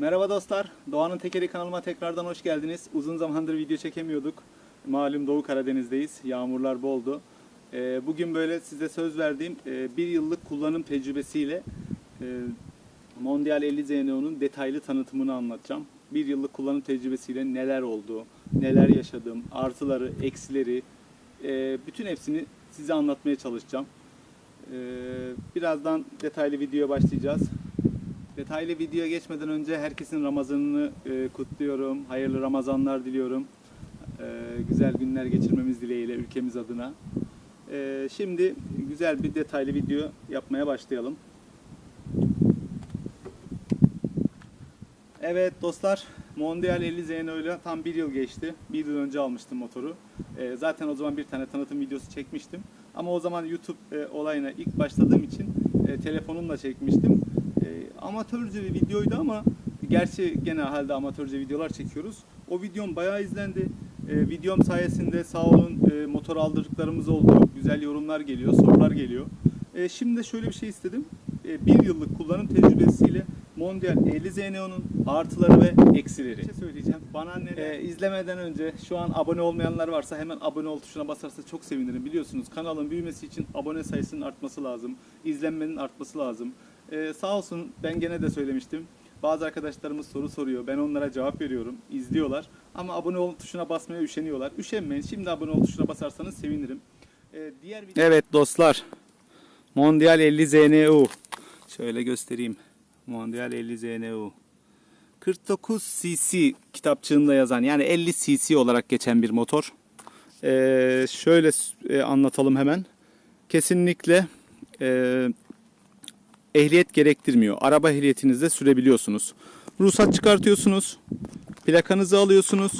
Merhaba dostlar. Doğanın Tekeri kanalıma tekrardan hoş geldiniz. Uzun zamandır video çekemiyorduk. Malum Doğu Karadeniz'deyiz. Yağmurlar boldu. Ee, bugün böyle size söz verdiğim e, bir yıllık kullanım tecrübesiyle e, Mondial 50 ZNO'nun detaylı tanıtımını anlatacağım. Bir yıllık kullanım tecrübesiyle neler oldu, neler yaşadım, artıları, eksileri, e, bütün hepsini size anlatmaya çalışacağım. Birazdan detaylı videoya başlayacağız. Detaylı videoya geçmeden önce herkesin Ramazanını e, kutluyorum. Hayırlı Ramazanlar diliyorum. E, güzel günler geçirmemiz dileğiyle ülkemiz adına. E, şimdi güzel bir detaylı video yapmaya başlayalım. Evet dostlar, Mondial 50 ZNO ile tam bir yıl geçti. Bir yıl önce almıştım motoru. E, zaten o zaman bir tane tanıtım videosu çekmiştim. Ama o zaman YouTube e, olayına ilk başladığım için e, telefonumla çekmiştim. Amatörce bir videoydu ama gerçi gene halde amatörce videolar çekiyoruz. O videom bayağı izlendi. E, videom sayesinde sağ olun e, motor aldırdıklarımız oldu. Güzel yorumlar geliyor, sorular geliyor. E, şimdi de şöyle bir şey istedim. E, bir yıllık kullanım tecrübesiyle Mondial 50 ZNO'nun artıları ve eksileri. Bir şey söyleyeceğim. Bana ne e, izlemeden önce şu an abone olmayanlar varsa hemen abone ol tuşuna basarsa çok sevinirim. Biliyorsunuz kanalın büyümesi için abone sayısının artması lazım. izlenmenin artması lazım. E, sağ olsun ben gene de söylemiştim. Bazı arkadaşlarımız soru soruyor. Ben onlara cevap veriyorum. izliyorlar. Ama abone ol tuşuna basmaya üşeniyorlar. Üşenmeyin. Şimdi abone ol tuşuna basarsanız sevinirim. E, diğer Evet dostlar. Mondial 50 ZNU. Şöyle göstereyim. Mondial 50 ZNU. 49 cc kitapçığında yazan yani 50 cc olarak geçen bir motor. Ee, şöyle e, anlatalım hemen. Kesinlikle e, ehliyet gerektirmiyor. Araba ehliyetinizde sürebiliyorsunuz. Ruhsat çıkartıyorsunuz. Plakanızı alıyorsunuz.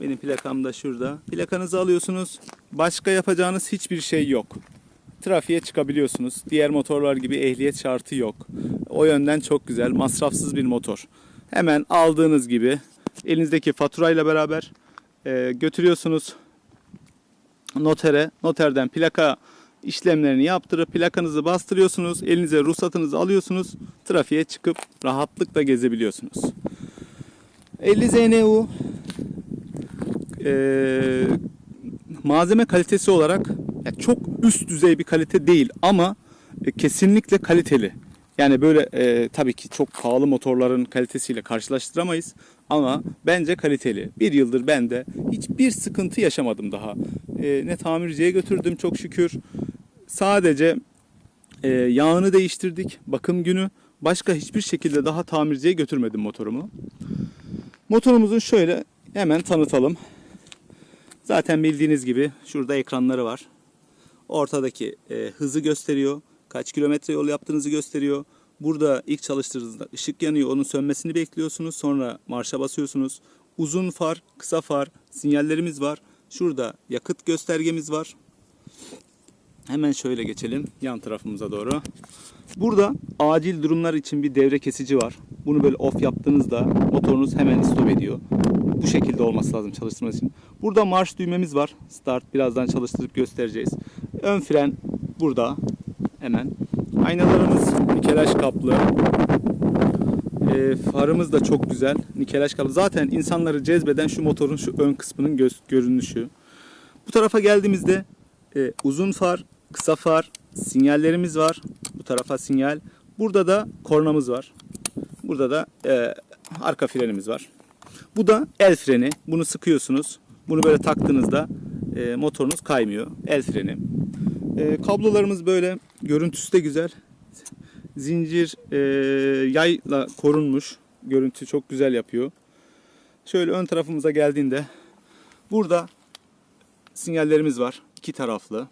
Benim plakam da şurada. Plakanızı alıyorsunuz. Başka yapacağınız hiçbir şey yok. Trafiğe çıkabiliyorsunuz. Diğer motorlar gibi ehliyet şartı yok. O yönden çok güzel, masrafsız bir motor. Hemen aldığınız gibi elinizdeki faturayla beraber e, götürüyorsunuz notere. Noterden plaka işlemlerini yaptırıp plakanızı bastırıyorsunuz. Elinize ruhsatınızı alıyorsunuz. Trafiğe çıkıp rahatlıkla gezebiliyorsunuz. 50 ZNU e, malzeme kalitesi olarak ya çok üst düzey bir kalite değil ama e, kesinlikle kaliteli. Yani böyle e, tabii ki çok pahalı motorların kalitesiyle karşılaştıramayız ama bence kaliteli. Bir yıldır ben de hiçbir sıkıntı yaşamadım daha. E, ne tamirciye götürdüm çok şükür. Sadece e, yağını değiştirdik bakım günü. Başka hiçbir şekilde daha tamirciye götürmedim motorumu. Motorumuzun şöyle hemen tanıtalım. Zaten bildiğiniz gibi şurada ekranları var. Ortadaki e, hızı gösteriyor. Kaç kilometre yol yaptığınızı gösteriyor. Burada ilk çalıştırdığınızda ışık yanıyor. Onun sönmesini bekliyorsunuz. Sonra marşa basıyorsunuz. Uzun far, kısa far sinyallerimiz var. Şurada yakıt göstergemiz var. Hemen şöyle geçelim yan tarafımıza doğru. Burada acil durumlar için bir devre kesici var. Bunu böyle off yaptığınızda motorunuz hemen stop ediyor. Bu şekilde olması lazım çalıştırması için. Burada marş düğmemiz var. Start birazdan çalıştırıp göstereceğiz. Ön fren burada hemen. Aynalarımız nikelaj kaplı. E, farımız da çok güzel. Nikelaj kaplı. Zaten insanları cezbeden şu motorun şu ön kısmının göz, görünüşü. Bu tarafa geldiğimizde e, uzun far, kısa far, sinyallerimiz var. Bu tarafa sinyal. Burada da kornamız var. Burada da e, arka frenimiz var. Bu da el freni. Bunu sıkıyorsunuz. Bunu böyle taktığınızda e, motorunuz kaymıyor. El freni. E, kablolarımız böyle. Görüntüsü de güzel. Zincir e, yayla korunmuş. Görüntü çok güzel yapıyor. Şöyle ön tarafımıza geldiğinde burada sinyallerimiz var. iki taraflı.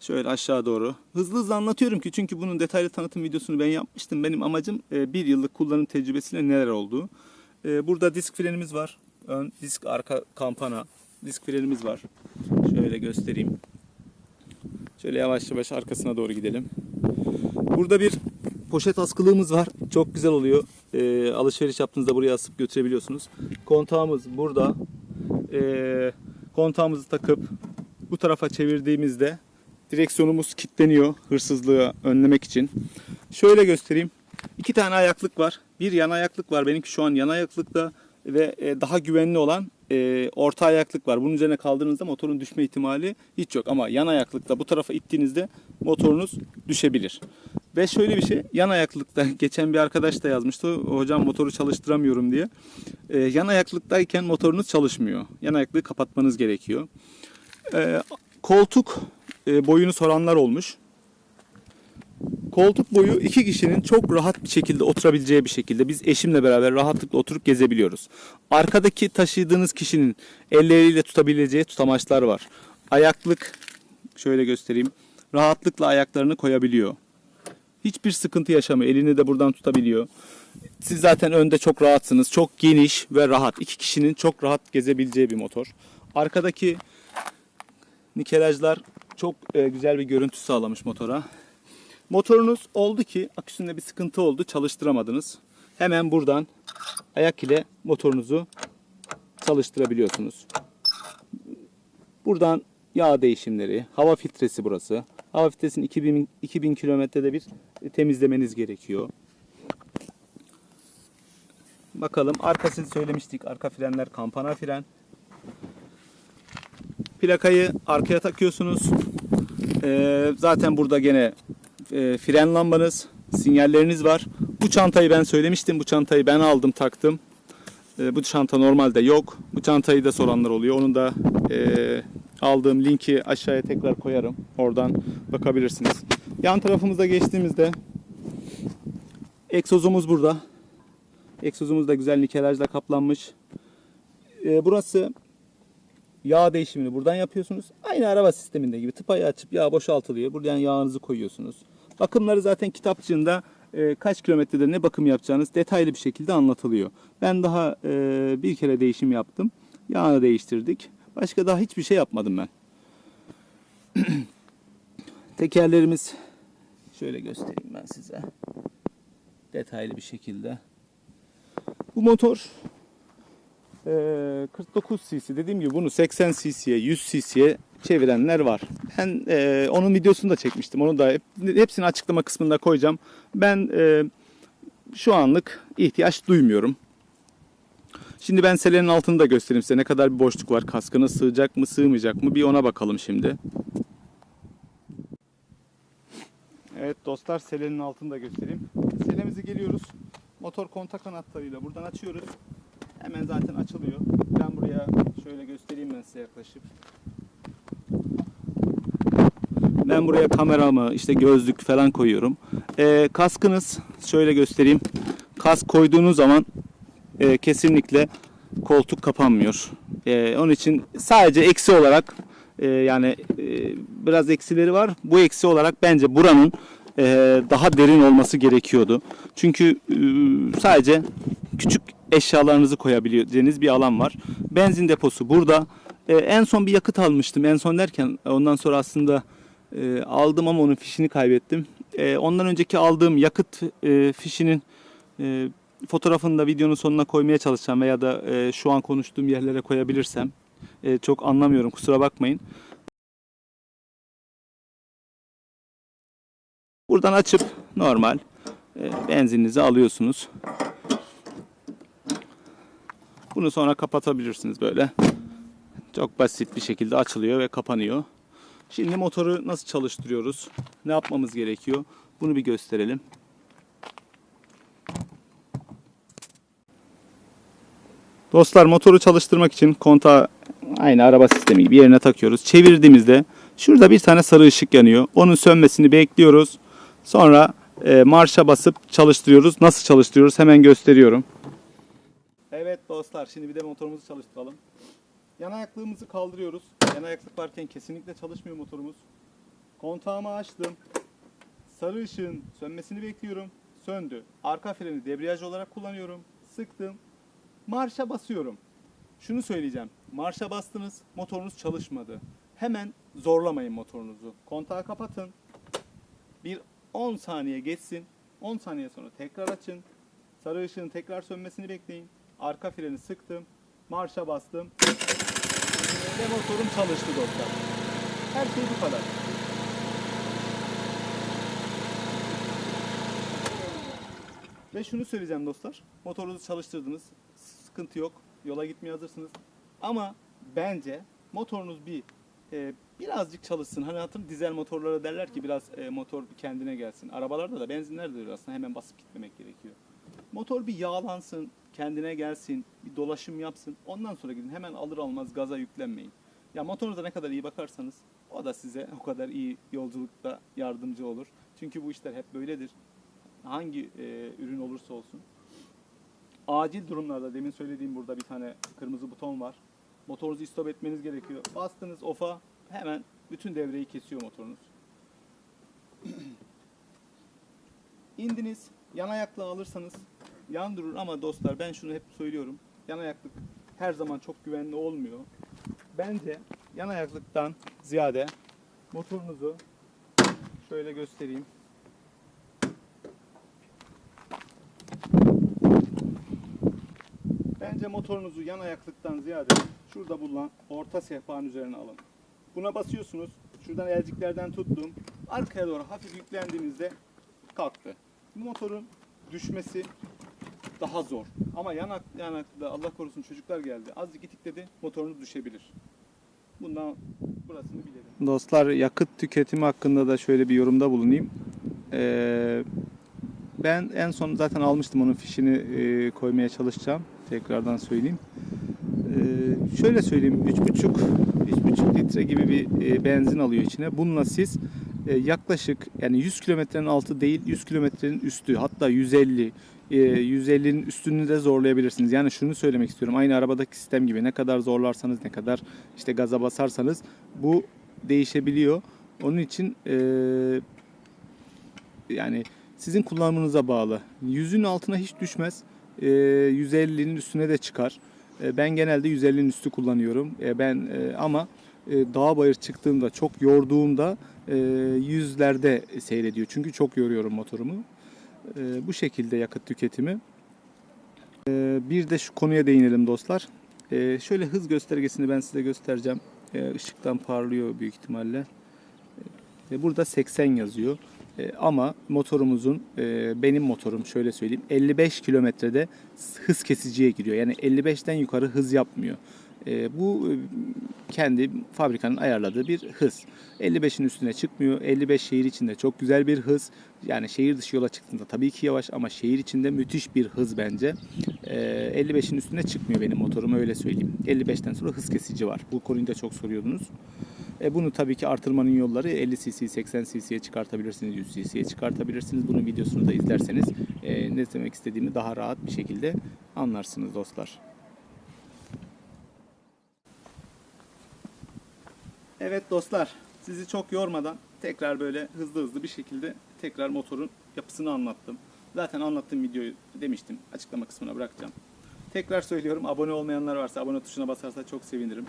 Şöyle aşağı doğru. Hızlı hızlı anlatıyorum ki çünkü bunun detaylı tanıtım videosunu ben yapmıştım. Benim amacım e, bir yıllık kullanım tecrübesiyle neler olduğu. E, burada disk frenimiz var. Ön disk arka kampana. Disk frenimiz var. Şöyle göstereyim. Şöyle yavaş yavaş arkasına doğru gidelim. Burada bir poşet askılığımız var. Çok güzel oluyor. E, alışveriş yaptığınızda buraya asıp götürebiliyorsunuz. Kontağımız burada. E, kontağımızı takıp bu tarafa çevirdiğimizde direksiyonumuz kilitleniyor hırsızlığı önlemek için. Şöyle göstereyim. İki tane ayaklık var. Bir yan ayaklık var. Benimki şu an yan ayaklıkta ve e, daha güvenli olan e, orta ayaklık var. Bunun üzerine kaldırdığınızda motorun düşme ihtimali hiç yok. Ama yan ayaklıkta bu tarafa ittiğinizde motorunuz düşebilir. Ve şöyle bir şey, yan ayaklıkta geçen bir arkadaş da yazmıştı. Hocam motoru çalıştıramıyorum diye. E, yan ayaklıktayken motorunuz çalışmıyor. Yan ayaklığı kapatmanız gerekiyor. E, koltuk e, boyunu soranlar olmuş. Koltuk boyu iki kişinin çok rahat bir şekilde oturabileceği bir şekilde biz eşimle beraber rahatlıkla oturup gezebiliyoruz. Arkadaki taşıdığınız kişinin elleriyle tutabileceği tutamaçlar var. Ayaklık şöyle göstereyim. Rahatlıkla ayaklarını koyabiliyor. Hiçbir sıkıntı yaşamıyor. Elini de buradan tutabiliyor. Siz zaten önde çok rahatsınız. Çok geniş ve rahat. İki kişinin çok rahat gezebileceği bir motor. Arkadaki nikelajlar çok e, güzel bir görüntü sağlamış motora. Motorunuz oldu ki aküsünde bir sıkıntı oldu çalıştıramadınız. Hemen buradan ayak ile motorunuzu çalıştırabiliyorsunuz. Buradan yağ değişimleri, hava filtresi burası. Hava filtresini 2000, 2000 kilometrede bir temizlemeniz gerekiyor. Bakalım arkasını söylemiştik. Arka frenler kampana fren. Plakayı arkaya takıyorsunuz. Ee, zaten burada gene e, fren lambanız, sinyalleriniz var. Bu çantayı ben söylemiştim. Bu çantayı ben aldım, taktım. E, bu çanta normalde yok. Bu çantayı da soranlar oluyor. Onun da e, aldığım linki aşağıya tekrar koyarım. Oradan bakabilirsiniz. Yan tarafımıza geçtiğimizde egzozumuz burada. Egzozumuz da güzel nikelajla kaplanmış. E, burası yağ değişimini buradan yapıyorsunuz. Aynı araba sisteminde gibi tıpayı açıp yağ boşaltılıyor. Buradan yağınızı koyuyorsunuz. Bakımları zaten kitapçığında e, kaç kilometrede ne bakım yapacağınız detaylı bir şekilde anlatılıyor. Ben daha e, bir kere değişim yaptım. Yağını değiştirdik. Başka daha hiçbir şey yapmadım ben. Tekerlerimiz şöyle göstereyim ben size. Detaylı bir şekilde. Bu motor e, 49 cc dediğim gibi bunu 80 cc'ye 100 cc'ye çevirenler var. Ben e, onun videosunu da çekmiştim. Onu da hep, hepsini açıklama kısmında koyacağım. Ben e, şu anlık ihtiyaç duymuyorum. Şimdi ben selenin altını da göstereyim size. Ne kadar bir boşluk var. Kaskına sığacak mı sığmayacak mı bir ona bakalım şimdi. Evet dostlar selenin altını da göstereyim. Selemizi geliyoruz. Motor kontak anahtarıyla buradan açıyoruz. Hemen zaten açılıyor. Ben buraya şöyle göstereyim ben size yaklaşıp. Ben buraya kameramı, işte gözlük falan koyuyorum. Ee, kaskınız şöyle göstereyim. Kask koyduğunuz zaman e, kesinlikle koltuk kapanmıyor. E, onun için sadece eksi olarak e, yani e, biraz eksileri var. Bu eksi olarak bence buranın e, daha derin olması gerekiyordu. Çünkü e, sadece küçük eşyalarınızı koyabileceğiniz bir alan var. Benzin deposu burada. E, en son bir yakıt almıştım. En son derken ondan sonra aslında e, aldım ama onun fişini kaybettim. E, ondan önceki aldığım yakıt e, fişinin e, fotoğrafını da videonun sonuna koymaya çalışacağım veya da e, şu an konuştuğum yerlere koyabilirsem. E, çok anlamıyorum kusura bakmayın. Buradan açıp normal e, benzininizi alıyorsunuz. Bunu sonra kapatabilirsiniz böyle. Çok basit bir şekilde açılıyor ve kapanıyor. Şimdi motoru nasıl çalıştırıyoruz? Ne yapmamız gerekiyor? Bunu bir gösterelim. Dostlar motoru çalıştırmak için kontağı aynı araba sistemi gibi yerine takıyoruz. Çevirdiğimizde şurada bir tane sarı ışık yanıyor. Onun sönmesini bekliyoruz. Sonra e, marşa basıp çalıştırıyoruz. Nasıl çalıştırıyoruz hemen gösteriyorum. Evet dostlar şimdi bir de motorumuzu çalıştıralım. Yan ayaklığımızı kaldırıyoruz. Yan ayaklık varken kesinlikle çalışmıyor motorumuz. Kontağımı açtım. Sarı ışığın sönmesini bekliyorum. Söndü. Arka freni debriyaj olarak kullanıyorum. Sıktım. Marşa basıyorum. Şunu söyleyeceğim. Marşa bastınız, motorunuz çalışmadı. Hemen zorlamayın motorunuzu. Kontağı kapatın. Bir 10 saniye geçsin. 10 saniye sonra tekrar açın. Sarı ışığın tekrar sönmesini bekleyin. Arka freni sıktım. Marşa bastım. Ve motorum çalıştı dostlar. Her şey bu kadar. Ve şunu söyleyeceğim dostlar. Motorunuzu çalıştırdınız. Sıkıntı yok. Yola gitmeye hazırsınız. Ama bence motorunuz bir e, birazcık çalışsın. Hani hatır dizel motorlara derler ki biraz e, motor kendine gelsin. Arabalarda da benzinlerde de aslında hemen basıp gitmemek gerekiyor. Motor bir yağlansın, kendine gelsin, bir dolaşım yapsın. Ondan sonra gidin. Hemen alır almaz gaza yüklenmeyin. Ya motorunuza ne kadar iyi bakarsanız o da size o kadar iyi yolculukta yardımcı olur. Çünkü bu işler hep böyledir. Hangi e, ürün olursa olsun. Acil durumlarda demin söylediğim burada bir tane kırmızı buton var. Motorunuzu istop etmeniz gerekiyor. Bastınız off'a hemen bütün devreyi kesiyor motorunuz. İndiniz yan ayakla alırsanız yan durur ama dostlar ben şunu hep söylüyorum. Yan ayaklık her zaman çok güvenli olmuyor. Bence yan ayaklıktan ziyade motorunuzu şöyle göstereyim. Bence motorunuzu yan ayaklıktan ziyade şurada bulunan orta sehpanın üzerine alın. Buna basıyorsunuz. Şuradan elciklerden tuttum. Arkaya doğru hafif yüklendiğinizde kalktı. Motorun düşmesi daha zor. Ama yanak yanakta Allah korusun çocuklar geldi. Azıcık itikledi motorunuz düşebilir. Bundan burasını bilelim. Dostlar yakıt tüketimi hakkında da şöyle bir yorumda bulunayım. Ee, ben en son zaten almıştım onun fişini e, koymaya çalışacağım. Tekrardan söyleyeyim. Ee, şöyle söyleyeyim 3,5 3,5 litre gibi bir e, benzin alıyor içine. Bununla siz yaklaşık yani 100 kilometrenin altı değil 100 kilometrenin üstü hatta 150 e, 150'nin üstünü de zorlayabilirsiniz. Yani şunu söylemek istiyorum. Aynı arabadaki sistem gibi ne kadar zorlarsanız ne kadar işte gaza basarsanız bu değişebiliyor. Onun için e, yani sizin kullanımınıza bağlı. Yüzün altına hiç düşmez. E, 150'nin üstüne de çıkar. E, ben genelde 150'nin üstü kullanıyorum. E, ben e, ama e, dağ bayır çıktığımda çok yorduğumda e, yüzlerde seyrediyor. Çünkü çok yoruyorum motorumu. E, bu şekilde yakıt tüketimi. E, bir de şu konuya değinelim dostlar. E, şöyle hız göstergesini ben size göstereceğim. E, ışıktan parlıyor büyük ihtimalle. E, burada 80 yazıyor. E, ama motorumuzun e, benim motorum şöyle söyleyeyim 55 kilometrede hız kesiciye giriyor. Yani 55'ten yukarı hız yapmıyor. E, bu kendi fabrikanın ayarladığı bir hız. 55'in üstüne çıkmıyor. 55 şehir içinde çok güzel bir hız. Yani şehir dışı yola çıktığında tabii ki yavaş ama şehir içinde müthiş bir hız bence. E, 55'in üstüne çıkmıyor benim motorum öyle söyleyeyim. 55'ten sonra hız kesici var. Bu konuyu da çok soruyordunuz. E bunu tabii ki artırmanın yolları 50 cc, 80 cc'ye çıkartabilirsiniz, 100 cc'ye çıkartabilirsiniz. Bunun videosunu da izlerseniz e, ne demek istediğimi daha rahat bir şekilde anlarsınız dostlar. Evet dostlar, sizi çok yormadan tekrar böyle hızlı hızlı bir şekilde tekrar motorun yapısını anlattım. Zaten anlattığım videoyu demiştim. Açıklama kısmına bırakacağım. Tekrar söylüyorum abone olmayanlar varsa abone tuşuna basarsa çok sevinirim.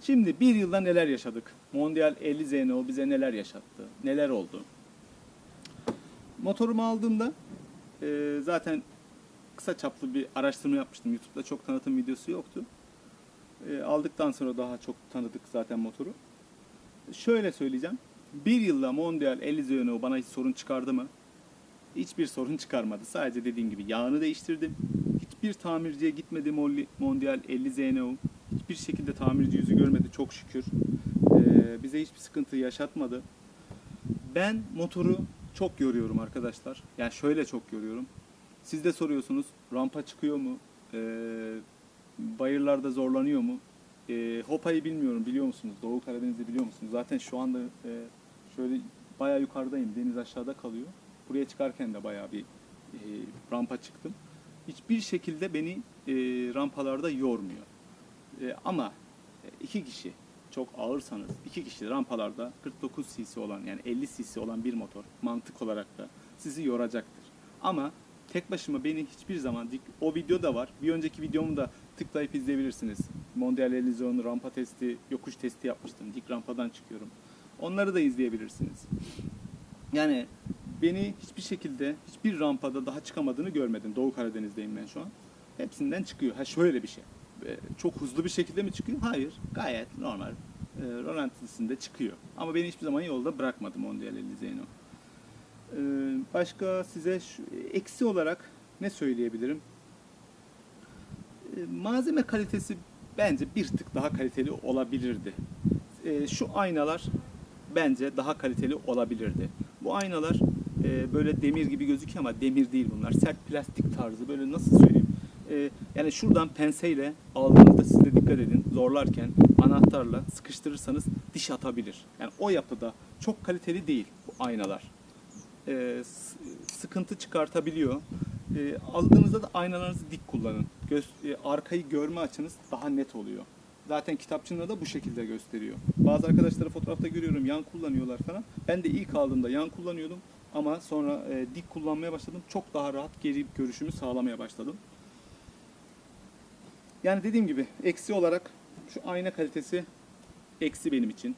Şimdi bir yılda neler yaşadık? Mondial 50 ZNO bize neler yaşattı? Neler oldu? Motorumu aldığımda e, zaten kısa çaplı bir araştırma yapmıştım. YouTube'da çok tanıtım videosu yoktu. E, aldıktan sonra daha çok tanıdık zaten motoru. Şöyle söyleyeceğim. Bir yılda Mondial 50 ZNO bana hiç sorun çıkardı mı? Hiçbir sorun çıkarmadı. Sadece dediğim gibi yağını değiştirdim. Hiçbir tamirciye gitmedim Mondial 50 ZNO. Hiçbir şekilde tamirci yüzü görmedi çok şükür. Ee, bize hiçbir sıkıntı yaşatmadı. Ben motoru çok yoruyorum arkadaşlar. Yani şöyle çok yoruyorum. Siz de soruyorsunuz rampa çıkıyor mu? Ee, bayırlarda zorlanıyor mu? Ee, Hopa'yı bilmiyorum biliyor musunuz? Doğu Karadeniz'i biliyor musunuz? Zaten şu anda e, şöyle bayağı yukarıdayım. Deniz aşağıda kalıyor. Buraya çıkarken de bayağı bir e, rampa çıktım. Hiçbir şekilde beni e, rampalarda yormuyor. E, ama iki kişi çok ağırsanız iki kişi rampalarda 49 cc olan yani 50 cc olan bir motor mantık olarak da sizi yoracaktır. Ama tek başıma beni hiçbir zaman o video da var. Bir önceki videomu da tıklayıp izleyebilirsiniz. Mondial Elysium rampa testi, yokuş testi yapmıştım. Dik rampadan çıkıyorum. Onları da izleyebilirsiniz. Yani beni hiçbir şekilde hiçbir rampada daha çıkamadığını görmedim. Doğu Karadeniz'deyim ben şu an. Hepsinden çıkıyor. Ha şöyle bir şey. Çok hızlı bir şekilde mi çıkıyor? Hayır. Gayet normal. E, rolantisinde çıkıyor. Ama beni hiçbir zaman yolda bırakmadı Mondial 50 Zeno. E, başka size şu, eksi olarak ne söyleyebilirim? E, malzeme kalitesi bence bir tık daha kaliteli olabilirdi. E, şu aynalar bence daha kaliteli olabilirdi. Bu aynalar e, böyle demir gibi gözüküyor ama demir değil bunlar. Sert plastik tarzı böyle nasıl söyleyeyim? Yani şuradan penseyle aldığınızda siz de dikkat edin zorlarken anahtarla sıkıştırırsanız diş atabilir. Yani o yapıda çok kaliteli değil bu aynalar. E, sıkıntı çıkartabiliyor. E, aldığınızda da aynalarınızı dik kullanın. Göz, e, arkayı görme açınız daha net oluyor. Zaten kitapçığında da bu şekilde gösteriyor. Bazı arkadaşları fotoğrafta görüyorum yan kullanıyorlar falan. Ben de ilk aldığımda yan kullanıyordum ama sonra e, dik kullanmaya başladım. Çok daha rahat geri görüşümü sağlamaya başladım. Yani dediğim gibi eksi olarak şu ayna kalitesi eksi benim için.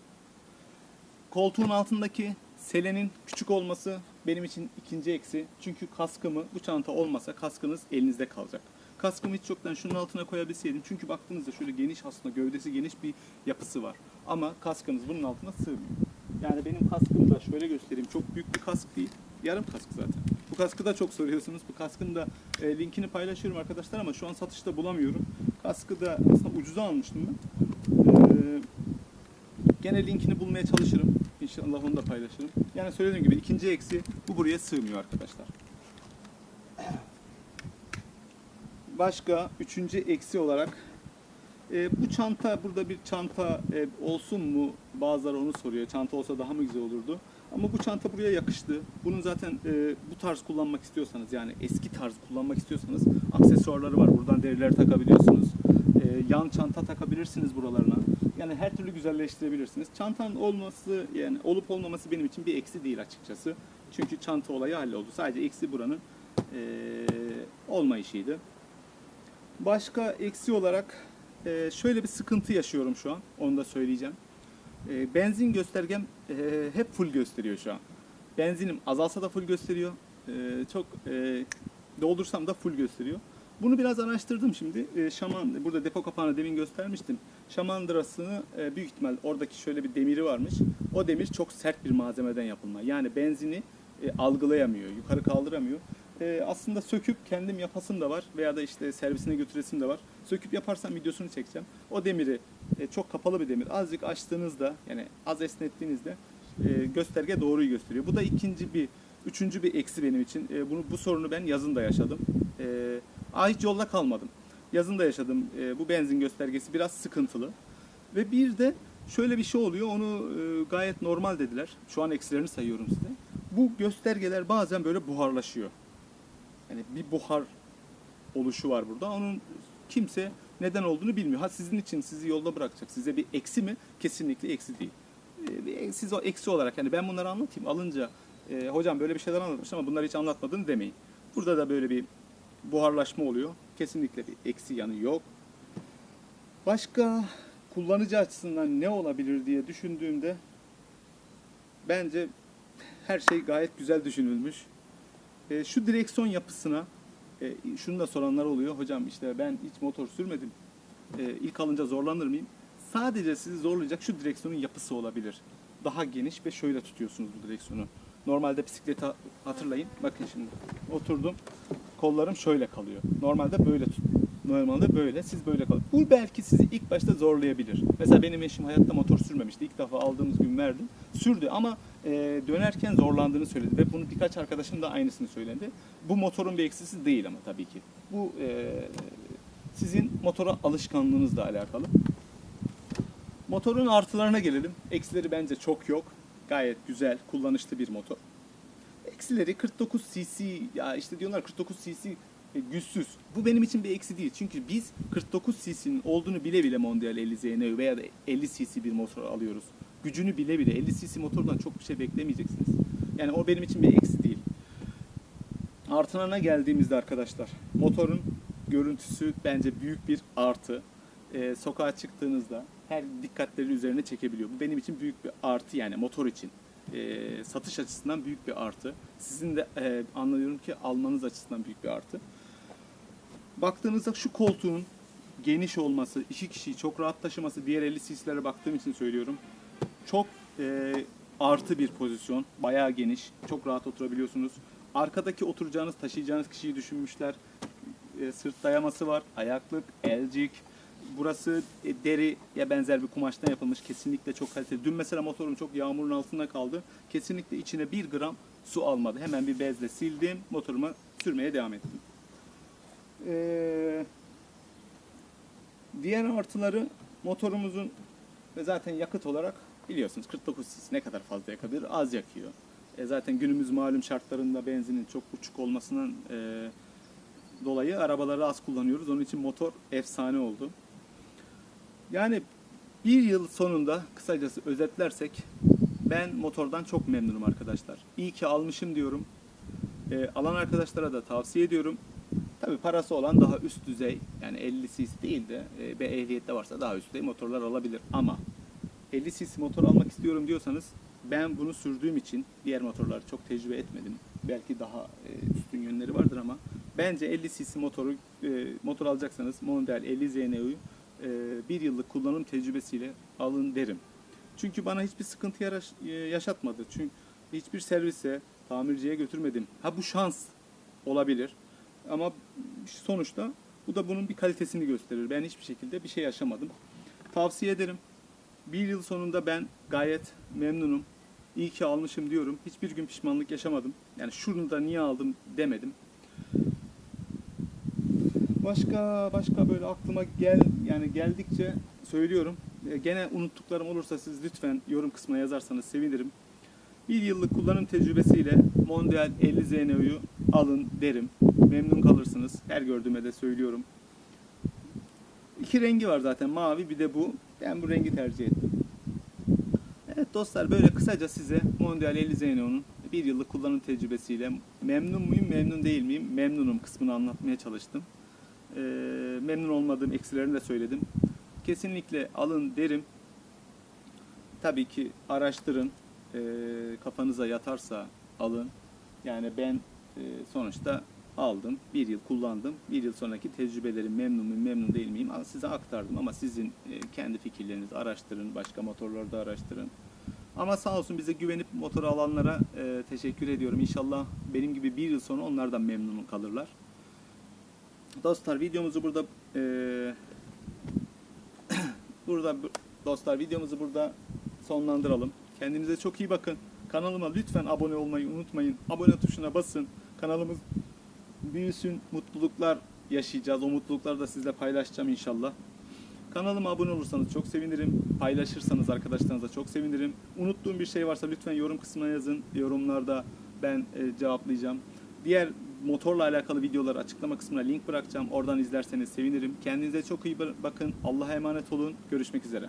Koltuğun altındaki selenin küçük olması benim için ikinci eksi. Çünkü kaskımı bu çanta olmasa kaskınız elinizde kalacak. Kaskımı hiç yoktan şunun altına koyabilseydim. Çünkü baktığınızda şöyle geniş aslında gövdesi geniş bir yapısı var. Ama kaskınız bunun altına sığmıyor. Yani benim kaskım da şöyle göstereyim. Çok büyük bir kask değil. Yarım kask zaten. Bu kaskı da çok soruyorsunuz. Bu kaskın da e, linkini paylaşıyorum arkadaşlar ama şu an satışta bulamıyorum. Kaskı da aslında ucuza almıştım ben. Ee, Gene linkini bulmaya çalışırım. İnşallah onu da paylaşırım. Yani söylediğim gibi ikinci eksi bu buraya sığmıyor arkadaşlar. Başka üçüncü eksi olarak e, bu çanta burada bir çanta e, olsun mu? Bazıları onu soruyor. Çanta olsa daha mı güzel olurdu? Ama bu çanta buraya yakıştı. Bunun zaten e, bu tarz kullanmak istiyorsanız yani eski tarz kullanmak istiyorsanız aksesuarları var. Buradan derileri takabiliyorsunuz. Yan çanta takabilirsiniz buralarına. Yani her türlü güzelleştirebilirsiniz. Çantanın olması yani olup olmaması benim için bir eksi değil açıkçası. Çünkü çanta olayı halloldu. Sadece eksi buranın e, olmayışıydı. Başka eksi olarak e, şöyle bir sıkıntı yaşıyorum şu an. Onu da söyleyeceğim. E, benzin göstergem e, hep full gösteriyor şu an. Benzinim azalsa da full gösteriyor. E, çok e, doldursam da full gösteriyor. Bunu biraz araştırdım şimdi. E, şaman, burada depo kapağını demin göstermiştim. Şamandırasını e, büyük ihtimal oradaki şöyle bir demiri varmış. O demir çok sert bir malzemeden yapılma. Yani benzini e, algılayamıyor, yukarı kaldıramıyor. E, aslında söküp kendim yapasım da var veya da işte servisine götüresim de var. Söküp yaparsam videosunu çekeceğim. O demiri çok kapalı bir demir. Azıcık açtığınızda yani az esnettiğinizde gösterge doğruyu gösteriyor. Bu da ikinci bir, üçüncü bir eksi benim için. Bunu bu sorunu ben yazın da yaşadım. E, aa, hiç yolda kalmadım. Yazın da yaşadım. E, bu benzin göstergesi biraz sıkıntılı. Ve bir de şöyle bir şey oluyor. Onu e, gayet normal dediler. Şu an eksilerini sayıyorum size. Bu göstergeler bazen böyle buharlaşıyor. Yani bir buhar oluşu var burada. Onun kimse neden olduğunu bilmiyor. Ha sizin için sizi yolda bırakacak. Size bir eksi mi? Kesinlikle eksi değil. Ee, bir- Siz o eksi olarak yani ben bunları anlatayım. Alınca e, hocam böyle bir şeyler anlatmış ama bunları hiç anlatmadın demeyin. Burada da böyle bir buharlaşma oluyor. Kesinlikle bir eksi yanı yok. Başka kullanıcı açısından ne olabilir diye düşündüğümde bence her şey gayet güzel düşünülmüş. E, şu direksiyon yapısına e, şunu da soranlar oluyor. Hocam işte ben hiç motor sürmedim. E, ilk alınca zorlanır mıyım? Sadece sizi zorlayacak şu direksiyonun yapısı olabilir. Daha geniş ve şöyle tutuyorsunuz bu direksiyonu. Normalde bisikleti ha- hatırlayın. Bakın şimdi oturdum. Kollarım şöyle kalıyor. Normalde böyle tut. Normalde böyle. Siz böyle kalın. Bu belki sizi ilk başta zorlayabilir. Mesela benim eşim hayatta motor sürmemişti. İlk defa aldığımız gün verdim. Sürdü ama e, dönerken zorlandığını söyledi. Ve bunu birkaç arkadaşım da aynısını söyledi. Bu motorun bir eksisi değil ama tabii ki. Bu e, sizin motora alışkanlığınızla alakalı. Motorun artılarına gelelim. Eksileri bence çok yok. Gayet güzel, kullanışlı bir motor. Eksileri 49 cc ya işte diyorlar 49 cc e, güçsüz. Bu benim için bir eksi değil. Çünkü biz 49 cc'nin olduğunu bile bile Mondial 50 ZN veya da 50 cc bir motor alıyoruz. Gücünü bile bile 50 cc motordan çok bir şey beklemeyeceksiniz. Yani o benim için bir eksi değil. Artılarına geldiğimizde arkadaşlar motorun görüntüsü bence büyük bir artı. Ee, sokağa çıktığınızda her dikkatleri üzerine çekebiliyor. Bu benim için büyük bir artı yani motor için. Ee, satış açısından büyük bir artı. Sizin de e, anlıyorum ki almanız açısından büyük bir artı. Baktığınızda şu koltuğun geniş olması, iki kişiyi çok rahat taşıması, diğer 50 cc'lere baktığım için söylüyorum. Çok e, artı bir pozisyon, bayağı geniş, çok rahat oturabiliyorsunuz. Arkadaki oturacağınız, taşıyacağınız kişiyi düşünmüşler. E, sırt dayaması var, ayaklık, elcik. Burası e, deriye benzer bir kumaştan yapılmış. Kesinlikle çok kaliteli. Dün mesela motorum çok yağmurun altında kaldı. Kesinlikle içine bir gram su almadı. Hemen bir bezle sildim. Motoruma sürmeye devam ettim. Ee, diğer artıları motorumuzun ve zaten yakıt olarak biliyorsunuz 49 cc ne kadar fazla yakabilir? Az yakıyor. E zaten günümüz malum şartlarında benzinin çok uçuk olmasından e, dolayı arabaları az kullanıyoruz. Onun için motor efsane oldu. Yani bir yıl sonunda kısacası özetlersek ben motordan çok memnunum arkadaşlar. İyi ki almışım diyorum. E, alan arkadaşlara da tavsiye ediyorum. Tabii parası olan daha üst düzey yani 50 cc değil de e, ehliyette varsa daha üst düzey motorlar alabilir ama 50 cc motor almak istiyorum diyorsanız ben bunu sürdüğüm için diğer motorları çok tecrübe etmedim. Belki daha e, üstün yönleri vardır ama bence 50 cc motoru e, motor alacaksanız Mondial 50 ZNU'yu bir yıllık kullanım tecrübesiyle alın derim. Çünkü bana hiçbir sıkıntı e, yaşatmadı. Çünkü hiçbir servise, tamirciye götürmedim. Ha bu şans olabilir. Ama sonuçta bu da bunun bir kalitesini gösterir. Ben hiçbir şekilde bir şey yaşamadım. Tavsiye ederim. Bir yıl sonunda ben gayet memnunum. İyi ki almışım diyorum. Hiçbir gün pişmanlık yaşamadım. Yani şunu da niye aldım demedim. Başka başka böyle aklıma gel yani geldikçe söylüyorum. E, Gene unuttuklarım olursa siz lütfen yorum kısmına yazarsanız sevinirim. Bir yıllık kullanım tecrübesiyle Mondial 50 ZNU'yu alın derim. Memnun kalırsınız. Her gördüğüme de söylüyorum. İki rengi var zaten mavi bir de bu. Ben bu rengi tercih ettim. Evet dostlar böyle kısaca size Mondial 50 ZNU'nun bir yıllık kullanım tecrübesiyle memnun muyum memnun değil miyim memnunum kısmını anlatmaya çalıştım. Ee, memnun olmadığım eksilerini de söyledim. Kesinlikle alın derim. Tabii ki araştırın. Ee, kafanıza yatarsa alın. Yani ben e, sonuçta aldım. Bir yıl kullandım. Bir yıl sonraki tecrübelerim memnun muyum, memnun değil miyim size aktardım. Ama sizin e, kendi fikirlerinizi araştırın. Başka motorları da araştırın. Ama sağ olsun bize güvenip motor alanlara e, teşekkür ediyorum. İnşallah benim gibi bir yıl sonra onlar da memnun kalırlar. Dostlar videomuzu burada e, burada bu- dostlar videomuzu burada sonlandıralım. Kendinize çok iyi bakın. Kanalıma lütfen abone olmayı unutmayın. Abone tuşuna basın. Kanalımız büyüsün. Mutluluklar yaşayacağız. O mutlulukları da sizle paylaşacağım inşallah. Kanalıma abone olursanız çok sevinirim. Paylaşırsanız arkadaşlarınıza çok sevinirim. Unuttuğum bir şey varsa lütfen yorum kısmına yazın. Yorumlarda ben e, cevaplayacağım. Diğer motorla alakalı videoları açıklama kısmına link bırakacağım. Oradan izlerseniz sevinirim. Kendinize çok iyi bakın. Allah'a emanet olun. Görüşmek üzere.